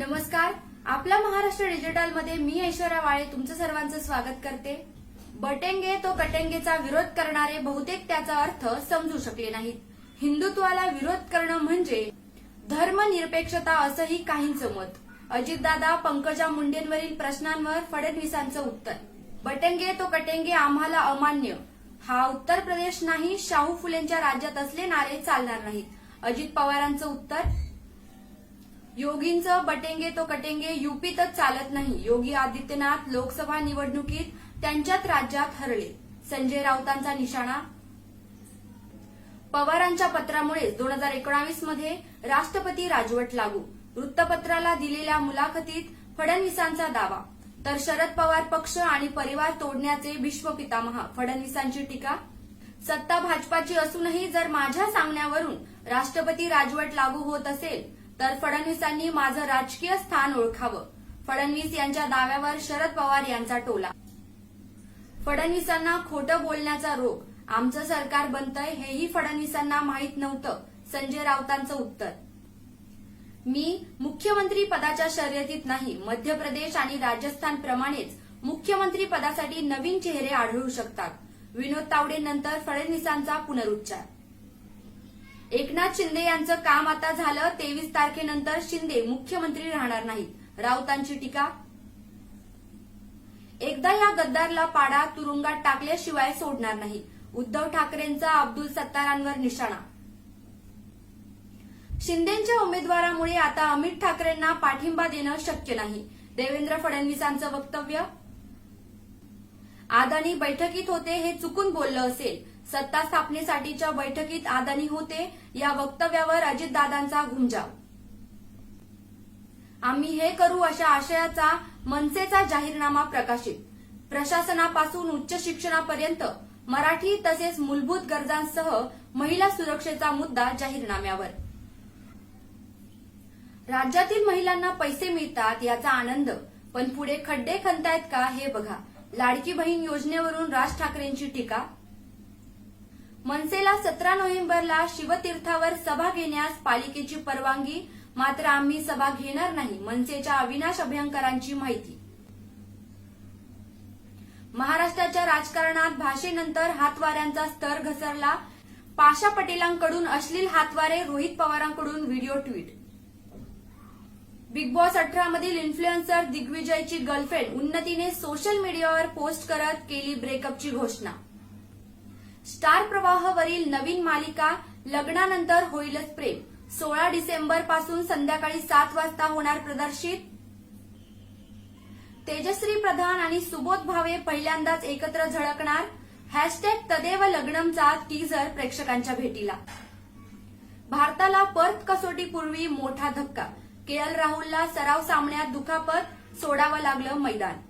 नमस्कार. आपल्या महाराष्ट्र डिजिटलमध्ये मी ऐश्वर्या वाळे तुमचं सर्वांचं स्वागत करते. बटेंगे तो कटेंगेचा विरोध करणारे बहुतेक त्याचा अर्थ समजू शकले नाहीत. हिंदुत्वाला विरोध करणं म्हणजे धर्मनिरपेक्षता असंही काहींचं मत. अजितदादा पंकजा मुंडेंवरील प्रश्नांवर फडणवीसांचं उत्तर. बटेंगे तो कटेंगे आम्हाला अमान्य. हा उत्तर प्रदेश नाही शाहू फुलेंच्या राज्यात असले नारे चालणार नाहीत. अजित पवारांचं उत्तर योगींचं बटेंगे तो कटेंगे युपीतच चालत नाही. योगी आदित्यनाथ लोकसभा निवडणुकीत त्यांच्याच राज्यात हरले. संजय राऊतांचा निशाणा? पवारांच्या पत्रामुळे दोन हजार एकोणावीसमध्ये राष्ट्रपती राजवट लागू. वृत्तपत्राला दिलेल्या मुलाखतीत फडणवीसांचा दावा. तर शरद पवार पक्ष आणि परिवार तोडण्याचे विश्वपितामहा फडणवीसांची टीका? सत्ता भाजपाची असूनही जर माझ्या सांगण्यावरून राष्ट्रपती राजवट लागू होत असेल तर फडणवीसांनी माझं राजकीय स्थान ओळखावं. फडणवीस यांच्या दाव्यावर शरद पवार यांचा टोला. फडणवीसांना खोटं बोलण्याचा रोग. आमचं सरकार बनतंय हेही फडणवीसांना माहीत नव्हतं. संजय राऊतांचं उत्तर. मी मुख्यमंत्री पदाच्या शर्यतीत नाही. मध्य प्रदेश आणि राजस्थान प्रमाणेच मुख्यमंत्री पदासाठी नवीन चेहरे आढळू शकतात. विनोद तावडे नंतर फडणवीसांचा पुनरुच्चार. एकनाथ शिंदे यांचं काम आता झालं. तेवीस तारखेनंतर शिंदे मुख्यमंत्री राहणार नाहीत. राऊतांची टीका? एकदा या गद्दारला पाडा तुरुंगात टाकल्याशिवाय सोडणार नाही. उद्धव ठाकरेंचा अब्दुल सत्तारांवर निशाणा. शिंदेच्या उमेदवारामुळे आता अमित ठाकरेंना पाठिंबा देणं शक्य नाही. देवेंद्र फडणवीसांचं वक्तव्य? आदानी बैठकीत होते हे चुकून बोललं असेल. सत्ता स्थापनेसाठीच्या बैठकीत आदानी होते. या वक्तव्यावर अजितदादांचा घुमजाव. आम्ही हे करू अशा आशयाचा मनसेचा जाहीरनामा प्रकाशित. प्रशासनापासून उच्च शिक्षणापर्यंत मराठी तसेच मूलभूत गरजांसह महिला सुरक्षेचा मुद्दा जाहीरनाम्यावर. राज्यातील महिलांना पैसे मिळतात याचा आनंद पण पुढे खड्डे खणतायत का हे बघा. लाडकी बहीण योजनेवरून राज ठाकरेंची टीका मनसेला सतरा नोव्हेंबरला शिवतीर्थावर सभा घेण्यास पालिकेची परवानगी मात्र आम्ही सभा घेणार नाही मनसेच्या अविनाश अभ्यंकरांची माहिती. महाराष्ट्राच्या राजकारणात भाषेनंतर हातवाऱ्यांचा स्तर घसरला. पाशा पटेलांकडून अश्लील हातवारे रोहित पवारांकडून व्हिडिओ ट्विट. बिग बॉस अठरा मधील इन्फ्लुएन्सर दिग्विजयची गर्लफ्रेंड उन्नतीने सोशल मीडियावर पोस्ट करत केली ब्रेकअपची घोषणा. स्टार प्रवाहवरील नवीन मालिका लग्नानंतर होईलच प्रेम. सोळा डिसेंबरपासून संध्याकाळी सात वाजता होणार प्रदर्शित. तेजश्री प्रधान आणि सुबोध भावे पहिल्यांदाच एकत्र झळकणार. हॅशटॅग तदेव लग्नमचा टीझर प्रेक्षकांच्या भेटीला. भारताला पर्थ कसोटीपूर्वी मोठा धक्का. के एल राहुलला सराव सामन्यात दुखापत सोडावं लागलं मैदान.